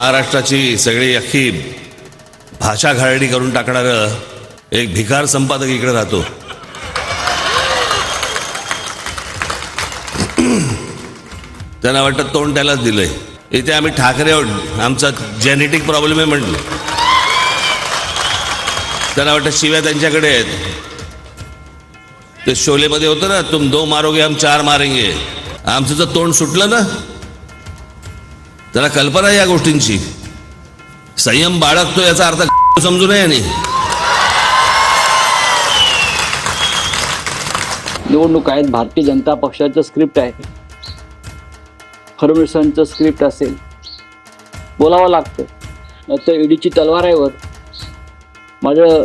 महाराष्ट्राची सगळी अख्खी भाषा घाळणी करून टाकणारं एक भिकार संपादक इकडे राहतो. त्यांना वाटतं तोंड त्यालाच दिलंय. इथे आम्ही ठाकरे आमचा जेनेटिक प्रॉब्लेम आहे म्हटलं. त्यांना वाटतं शिव्या त्यांच्याकडे आहेत. ते शोलेमध्ये होतं ना तुम दो मारोगे हम चार मारेंगे. आमचं जर तोंड सुटलं ना त्याला कल्पना आहे या गोष्टींची. संयम बाळगतो याचा अर्थ समजू नये आणि निवडणूक आहेत भारतीय जनता पक्षाचं स्क्रिप्ट आहे. फडणवीसांचं स्क्रिप्ट असेल. बोलावं लागतं. तर ईडीची तलवार आहे वर. माझं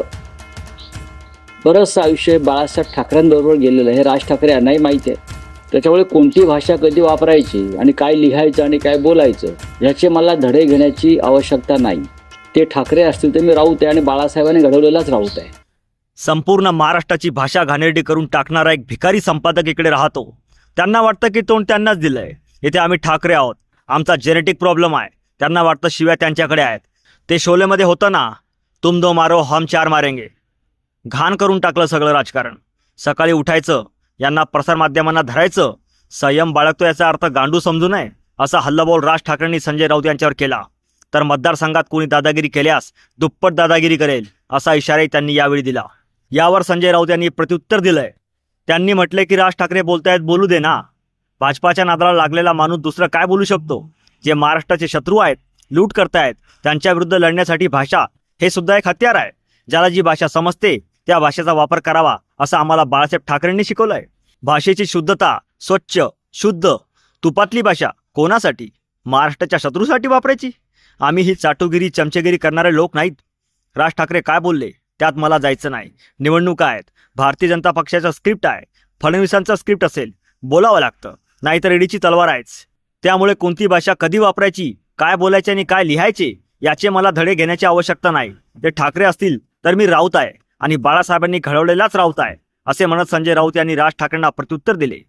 बरंचसं आयुष्य बाळासाहेब ठाकरेंबरोबर गेलेलं आहे. हे राज ठाकरे यांनाही माहिती आहे. त्याच्यामुळे कोणती भाषा कधी वापरायची आणि काय लिहायचं आणि काय बोलायचं ह्याचे मला धडे घेण्याची आवश्यकता नाही. ते ठाकरे असतील तर मी राऊत आहे आणि बाळासाहेबांनी घडवलेलाच राऊत आहे संपूर्ण महाराष्ट्राची भाषा घाणेरडी करून टाकणारा एक भिकारी संपादक इकडे राहतो. त्यांना वाटतं की तोंड त्यांनाच दिलंय. इथे आम्ही ठाकरे आहोत. आमचा जेनेटिक प्रॉब्लेम आहे. त्यांना वाटतं शिव्या त्यांच्याकडे आहेत. ते शोलेमध्ये होतं ना तुम दो मारो हम चार मारेंगे. घाण करून टाकलं सगळं राजकारण. सकाळी उठायचं यांना प्रसारमाध्यमांना धरायचं संयम बाळगतो याचा अर्थ गांडू समजू नये असा हल्लाबोल राज ठाकरेंनी संजय राऊत यांच्यावर केला. तर मतदारसंघात कोणी दादागिरी केल्यास दुप्पट दादागिरी करेल असा इशाराही त्यांनी यावेळी दिला. यावर संजय राऊत यांनी प्रत्युत्तर दिलंय. त्यांनी म्हटले की राज ठाकरे बोलतायत बोलू दे ना. भाजपाच्या नादाला लागलेला माणूस दुसरं काय बोलू शकतो? जे महाराष्ट्राचे शत्रू आहेत लूट करतायत त्यांच्या विरुद्ध लढण्यासाठी भाषा हे सुद्धा एक हत्यार आहे. ज्याला जी भाषा समजते त्या भाषेचा वापर करावा. असं आम्हाला बाळासाहेब ठाकरेंनी शिकवलंय. भाषेची शुद्धता स्वच्छ शुद्ध तुपातली भाषा कोणासाठी? महाराष्ट्राच्या शत्रूसाठी वापरायची? आम्ही ही चाटुगिरी चमचेगिरी करणारे लोक नाहीत. राज ठाकरे काय बोलले? त्यात मला जायचं नाही. निवडणुका आहेत. भारतीय जनता पक्षाचा स्क्रिप्ट आहे. फडणवीसांचा स्क्रिप्ट असेल. बोलावं लागतं. नाहीतर ईडीची तलवार आहेच. त्यामुळे कोणती भाषा कधी वापरायची? काय बोलायचे आणि काय लिहायचे? याचे मला धडे घेण्याची आवश्यकता नाही. ते ठाकरे असतील तर मी राऊत आहे. आणि बाळासाहेबांनी घडवलेलाच राऊत आहे असे म्हणत संजय राऊत यांनी राज ठाकरेंना प्रत्युत्तर दिले.